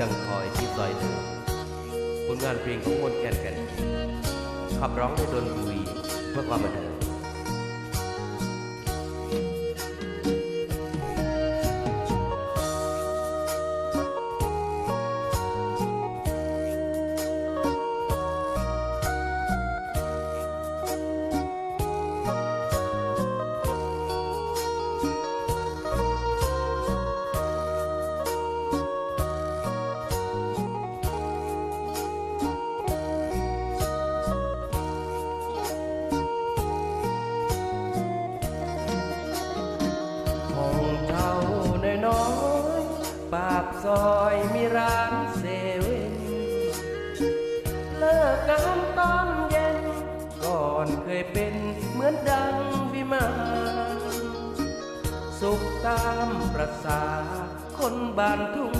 ยังคอยที่ซอยเดิมผลงานเพลงของมนแก่นแก่นขับร้องในดนตรีเพื่อความบันเทิง ซอยมีร้านเซเว่นเลิกงานตอนเย็น ก่อนเคยเป็นเหมือนดังวิมานสุขตามประสา คนบ้านทุ่ง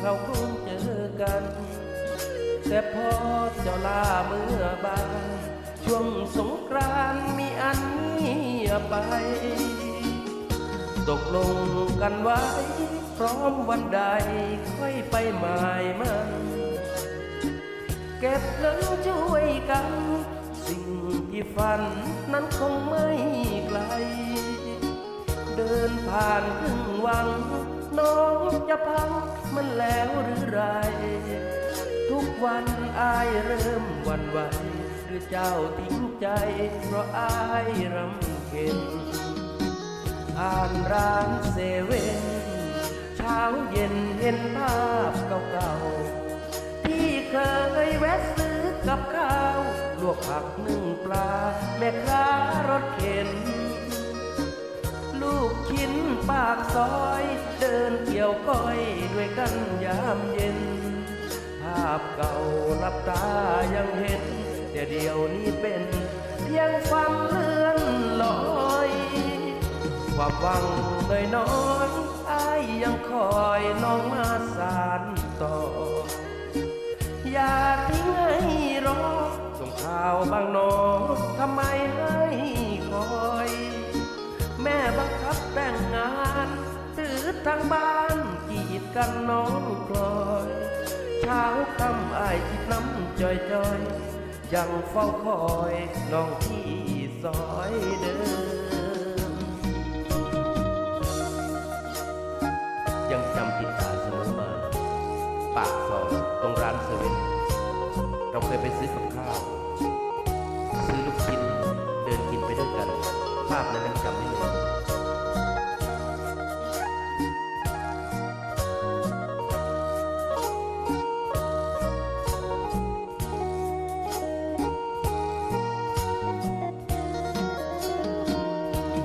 เขาคงเจอกัน แต่พอเจ้าลาเมื่อบานช่วงสงกรานต์มีอันเงียไป ตกลงกันไว้ ร้อมวันใดค่อยไปหมายมันเก็บเงินช่วยกัน สิ่งที่ฝันนั้นคงไม่ไกล เดินผ่านครึ่งวัง น้องจะพังมันแล้วหรือไร ทุกวันอายเริ่มวันไหวหรือเจ้าทิ้งใจ เพราะอายรำเค็ญผ่านร้านเซเว่น ช้าเย็นเห็นภาพเก่าๆที่เคยแวะซื้อกับข้าวลวกผักนึ่งปลา แม่ค้ารถเข็น ลูกชิ้นปากซอย เดินเกี่ยวก้อยด้วยกันยามเย็น ภาพเก่าลับตายังเห็น แต่เดี๋ยวนี้เป็นเพียงฝันเลื่อนลอยความหวังเลยน้อย ยังคอยน้องมาสานต่อ อย่าทิ้งให้รอส่งข่าวบางหนอทำไมให้คอย แม่บังคับแต่งงาน หรือทางบ้านกีดกันน้องกลอยเช้าคำอายคิดน้ำจอยจอยยังเฝ้าคอยน้องที่ซอยเดิม ไปซื้อกับข้าว ซื้อลูกชิ้น เดินกินไปด้วยกัน ภาพนั้นยังจำไม่ลืม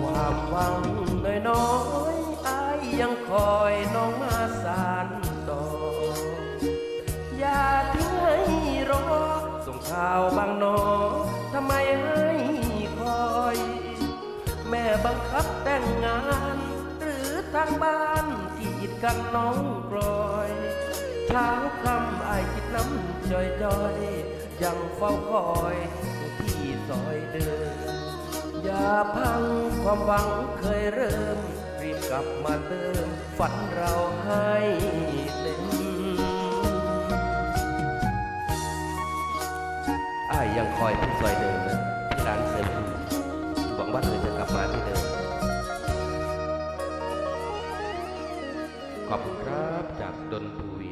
ความหวังน้อย ข่าวบางหนอทำไมให้คอย แม่บังคับแต่งงาน หรือทางบ้านกีดกันน้องกลอยเช้าคำอายคิดน้ำจอยจอยยังเฝ้าคอยที่ซอยเดิมอย่าพังความหวังเคยเริ่ม รีบกลับมาเติมฝันเราให้เต็ม อ้ายยังคอยที่ซอยเดิมนะที่ร้านเซนหวังว่าเธอจะกลับมาที่เดิม ขอบคุณครับจากดนตรี